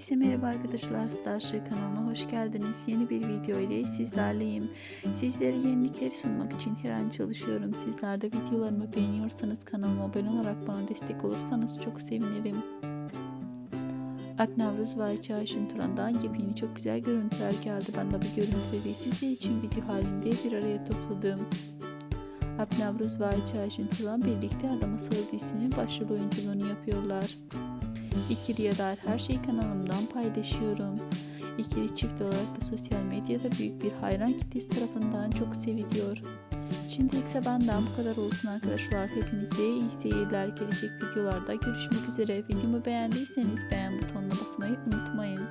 Herkese merhaba arkadaşlar Starship kanalına hoş geldiniz. Yeni bir video ile sizlerleyim. Sizlere yenilikleri sunmak için her an çalışıyorum. Sizler de videolarımı beğeniyorsanız kanalıma abone olarak bana destek olursanız çok sevinirim. Aknavruz ve Ayça Ayşin Turan'dan yepyeni çok güzel görüntüler geldi. Ben de bu görüntüleri sizler için video halinde bir araya topladım. Aknavruz ve Ayça Ayşin Turan birlikte Adam Asılı dizisinin başrol oyunculuğunu yapıyorlar. İkiliye dair her şeyi kanalımdan paylaşıyorum. İkili çift olarak da sosyal medyada büyük bir hayran kitlesi tarafından çok seviliyor. Şimdilik ise benden bu kadar olsun arkadaşlar. Hepinize iyi seyirler. Gelecek videolarda görüşmek üzere. Videomu beğendiyseniz beğen butonuna basmayı unutmayın.